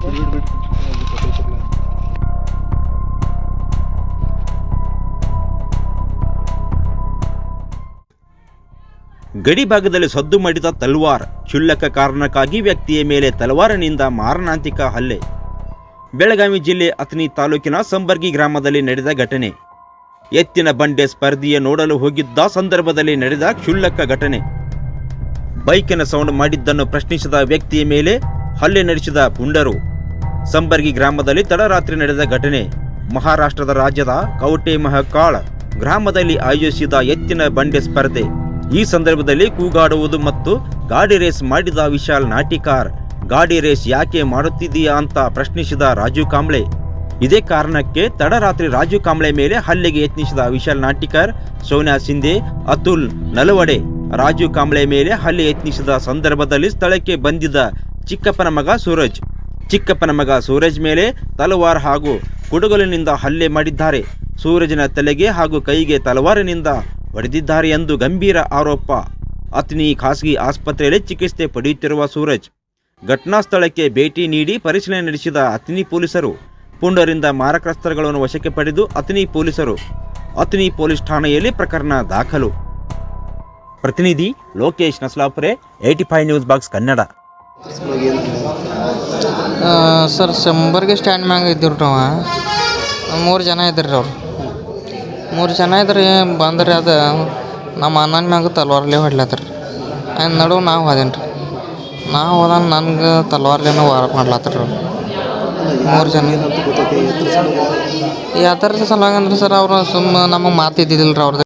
ಗಡಿ ಭಾಗದಲ್ಲಿ ಸದ್ದು ಮಾಡಿದ ತಲ್ವಾರ್ ಕ್ಷುಲ್ಲಕ ಕಾರಣಕ್ಕಾಗಿ ವ್ಯಕ್ತಿಯ ಮೇಲೆ ತಲವಾರನಿಂದ ಮಾರಣಾಂತಿಕ ಹಲ್ಲೆ. ಬೆಳಗಾವಿ ಜಿಲ್ಲೆ ಅಥಣಿ ತಾಲೂಕಿನ ಸಂಬರ್ಗಿ ಗ್ರಾಮದಲ್ಲಿ ನಡೆದ ಘಟನೆ. ಎತ್ತಿನ ಬಂಡೆ ಸ್ಪರ್ಧೆಯ ನೋಡಲು ಹೋಗಿದ್ದ ಸಂದರ್ಭದಲ್ಲಿ ನಡೆದ ಕ್ಷುಲ್ಲಕ ಘಟನೆ. ಬೈಕಿನ ಸೌಂಡ್ ಮಾಡಿದ್ದನ್ನು ಪ್ರಶ್ನಿಸಿದ ವ್ಯಕ್ತಿಯ ಮೇಲೆ ಹಲ್ಲೆ ನಡೆಸಿದ ಪುಂಡರು. ಸಂಬರ್ಗಿ ಗ್ರಾಮದಲ್ಲಿ ತಡರಾತ್ರಿ ನಡೆದ ಘಟನೆ. ಮಹಾರಾಷ್ಟ್ರದ ರಾಜ್ಯದ ಕೌಟೆ ಮಹಕಾಳ್ ಗ್ರಾಮದಲ್ಲಿ ಆಯೋಜಿಸಿದ ಎತ್ತಿನ ಬಂಡೆ ಸ್ಪರ್ಧೆ. ಈ ಸಂದರ್ಭದಲ್ಲಿ ಕೂಗಾಡುವುದು ಮತ್ತು ಗಾಡಿ ರೇಸ್ ಮಾಡಿದ ವಿಶಾಲ್ ನಾಟಿಕಾರ್, ಗಾಡಿ ರೇಸ್ ಯಾಕೆ ಮಾಡುತ್ತಿದೆಯಾ ಅಂತ ಪ್ರಶ್ನಿಸಿದ ರಾಜು ಕಾಂಬ್ಳೆ. ಇದೇ ಕಾರಣಕ್ಕೆ ತಡರಾತ್ರಿ ರಾಜು ಕಾಂಬ್ಳೆ ಮೇಲೆ ಹಲ್ಲೆಗೆ ಯತ್ನಿಸಿದ ವಿಶಾಲ್ ನಾಟಿಕರ್ ಸೋನಿಯಾ ಸಿಂಧೆ, ಅತುಲ್ ನಲವಡೆ ರಾಜು ಕಾಂಬ್ಳೆ ಮೇಲೆ ಹಲ್ಲೆ ಯತ್ನಿಸಿದ ಸಂದರ್ಭದಲ್ಲಿ ಸ್ಥಳಕ್ಕೆ ಬಂದಿದ್ದ ಚಿಕ್ಕಪ್ಪನ ಮಗ ಸೂರಜ್. ಚಿಕ್ಕಪ್ಪನ ಮಗ ಸೂರಜ್ ಮೇಲೆ ತಲವಾರ್ ಹಾಗೂ ಕುಡುಗಲಿನಿಂದ ಹಲ್ಲೆ ಮಾಡಿದ್ದಾರೆ. ಸೂರಜ್ನ ತಲೆಗೆ ಹಾಗೂ ಕೈಗೆ ತಲವಾರಿನಿಂದ ಹೊಡೆದಿದ್ದಾರೆ ಎಂದು ಗಂಭೀರ ಆರೋಪ. ಅತ್ನಿ ಖಾಸಗಿ ಆಸ್ಪತ್ರೆಯಲ್ಲಿ ಚಿಕಿತ್ಸೆ ಪಡೆಯುತ್ತಿರುವ ಸೂರಜ್ ಘಟನಾ ಸ್ಥಳಕ್ಕೆ ಭೇಟಿ ನೀಡಿ ಪರಿಶೀಲನೆ ನಡೆಸಿದ ಅತ್ನಿ ಪೊಲೀಸರು ಪುಂಡರಿಂದ ಮಾರಕಾಸ್ತ್ರಗಳನ್ನು ವಶಕ್ಕೆ ಪಡೆದು ಅತ್ನಿ ಪೊಲೀಸರು ಅತ್ನಿ ಪೊಲೀಸ್ ಠಾಣೆಯಲ್ಲಿ ಪ್ರಕರಣ ದಾಖಲು. ಪ್ರತಿನಿಧಿ Lokesh Naslapure, eighty five news box Kannada. Sir, ಶಂಬರ್ಗೆ stand ಮ್ಯಾಗ ಇದ್ದೀವಿ ನಾವು ಮೂರು ಜನ ಇದ್ರಿ ಅವ್ರು. ಮೂರು ಜನ ಇದ್ರಿ, ಬಂದ್ರಿ ಅದು. ನಮ್ಮ ಅಣ್ಣನ ಮ್ಯಾಗ ತಲ್ವಾರ್ಲಿ ಹೊಡ್ಲತ್ರಿ. ಆಯ್ತು ನಡುವೆ ನಾವು ಹೋದೇನಿ ರೀ ನಾವು ಹೋದಾಗ ನನ್ಗೆ ತಲ್ವಾರ್ಲೇನೋ ವಾರ ಮಾಡ್ಲತ್ತರ ಅವ್ರು. ಮೂರು ಜನ. ಯಾವ ಸಲುವಾಗಿ ಅಂದ್ರೆ ಸರ್ ಅವರು ಸುಮ್ಮ ನಮಗೆ ಮಾತು ಇದ್ದಿದ್ದಿಲ್ಲ ರೀ ಅವ್ರದ್ದು